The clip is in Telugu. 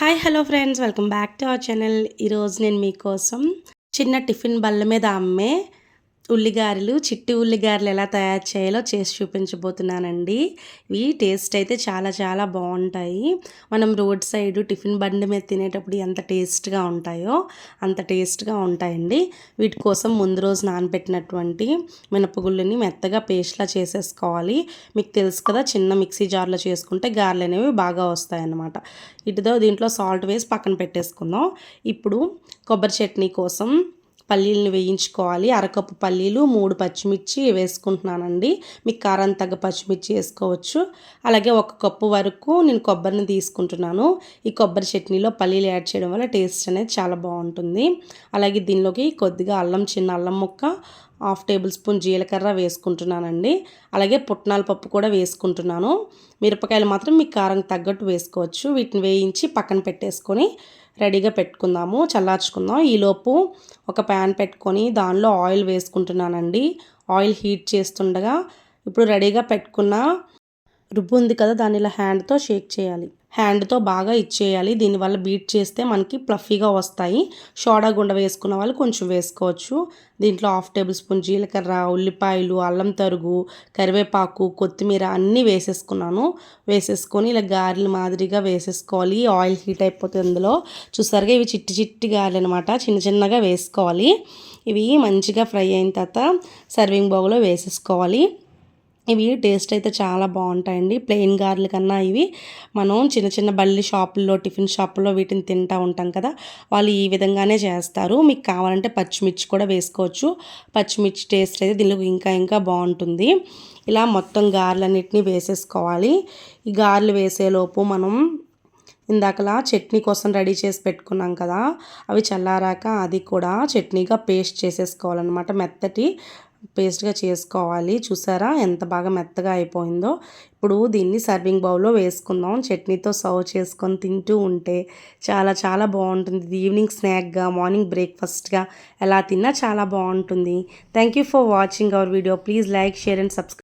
Hi hello friends welcome back to our channel ఈరోజు నేను మీకోసం చిన్న టిఫిన్ బల్ల మీద అమ్మే ఉల్లిగారెలు చిట్టి ఉల్లిగారెలు ఎలా తయారు చేయాలో చేసి చూపించబోతున్నానండి. ఇవి టేస్ట్ అయితే చాలా చాలా బాగుంటాయి. మనం రోడ్ సైడ్ టిఫిన్ బండి మీద తినేటప్పుడు ఎంత టేస్ట్గా ఉంటాయో అంత టేస్ట్గా ఉంటాయండి. వీటి కోసం ముందు రోజు నానబెట్టినటువంటి మినపగుళ్ళని మెత్తగా పేస్ట్లా చేసేసుకోవాలి. మీకు తెలుసు కదా చిన్న మిక్సీ జార్లో చేసుకుంటే గారెలు అనేవి బాగా వస్తాయన్నమాట. ఇటుదో దీంట్లో సాల్ట్ వేసి పక్కన పెట్టేసుకుందాం. ఇప్పుడు కొబ్బరి చట్నీ కోసం పల్లీలను వేయించుకోవాలి. అరకప్పు పల్లీలు మూడు పచ్చిమిర్చి వేసుకుంటున్నానండి. మీకు కారం తగ్గ పచ్చిమిర్చి వేసుకోవచ్చు. అలాగే ఒక కప్పు వరకు నేను కొబ్బరిని తీసుకుంటున్నాను. ఈ కొబ్బరి చట్నీలో పల్లీలు యాడ్ చేయడం వల్ల టేస్ట్ అనేది చాలా బాగుంటుంది. అలాగే దీనిలోకి కొద్దిగా అల్లం చిన్న అల్లం ముక్క హాఫ్ టేబుల్ స్పూన్ జీలకర్ర వేసుకుంటున్నానండి. అలాగే పుట్నాల పప్పు కూడా వేసుకుంటున్నాను. మిరపకాయలు మాత్రం మీ కారం తగ్గట్టు వేసుకోవచ్చు. వీటిని వేయించి పక్కన పెట్టేసుకొని రెడీగా పెట్టుకుందాము చల్లార్చుకుందాం. ఈలోపు ఒక ప్యాన్ పెట్టుకొని దానిలో ఆయిల్ వేసుకుంటున్నానండి. ఆయిల్ హీట్ చేస్తుండగా ఇప్పుడు రెడీగా పెట్టుకున్న రుబ్బు ఉంది కదా దాన్ని ఇలా హ్యాండ్తో షేక్ చేయాలి. హ్యాండ్తో బాగా ఇచ్చేయాలి. దీనివల్ల బీట్ చేస్తే మనకి ప్లఫీగా వస్తాయి. షోడా గుండ వేసుకున్న వాళ్ళు కొంచెం వేసుకోవచ్చు. దీంట్లో హాఫ్ టేబుల్ స్పూన్ జీలకర్ర ఉల్లిపాయలు అల్లం తరుగు కరివేపాకు కొత్తిమీర అన్నీ వేసేసుకున్నాను. వేసేసుకొని ఇలా గారెలు మాదిరిగా వేసేసుకోవాలి. ఆయిల్ హీట్ అయిపోతుంది అందులో. చూసారుగా ఇవి చిట్టి చిట్టి గారెలు అనమాట చిన్న చిన్నగా వేసుకోవాలి. ఇవి మంచిగా ఫ్రై అయిన తర్వాత సర్వింగ్ బౌల్లో వేసేసుకోవాలి. ఇవి టేస్ట్ అయితే చాలా బాగుంటాయండి. ప్లెయిన్ గార్లు కన్నా ఇవి మనం చిన్న చిన్న బల్లి షాపుల్లో టిఫిన్ షాపుల్లో వీటిని తింటూ ఉంటాం కదా వాళ్ళు ఈ విధంగానే చేస్తారు. మీకు కావాలంటే పచ్చిమిర్చి కూడా వేసుకోవచ్చు. పచ్చిమిర్చి టేస్ట్ అయితే దీనికి ఇంకా ఇంకా బాగుంటుంది. ఇలా మొత్తం గారెలన్నిటిని వేసేసుకోవాలి. ఈ గారెలు వేసేలోపు మనం ఇందాకలా చట్నీ కోసం రెడీ చేసి పెట్టుకున్నాం కదా అవి చల్లారాక అది కూడా చట్నీగా పేస్ట్ చేసేసుకోవాలన్నమాట మెత్తటి పేస్ట్గా చేసుకోవాలి. చూసారా ఎంత బాగా మెత్తగా అయిపోయిందో. ఇప్పుడు దీన్ని సర్వింగ్ బౌల్లో వేసుకుందాం. చట్నీతో సర్వ్ చేసుకొని తింటూ ఉంటే చాలా చాలా బాగుంటుంది. ఈవినింగ్ స్నాక్గా మార్నింగ్ బ్రేక్ఫాస్ట్గా ఎలా తిన్నా చాలా బాగుంటుంది. Thank you for watching our video. Please like share and subscribe.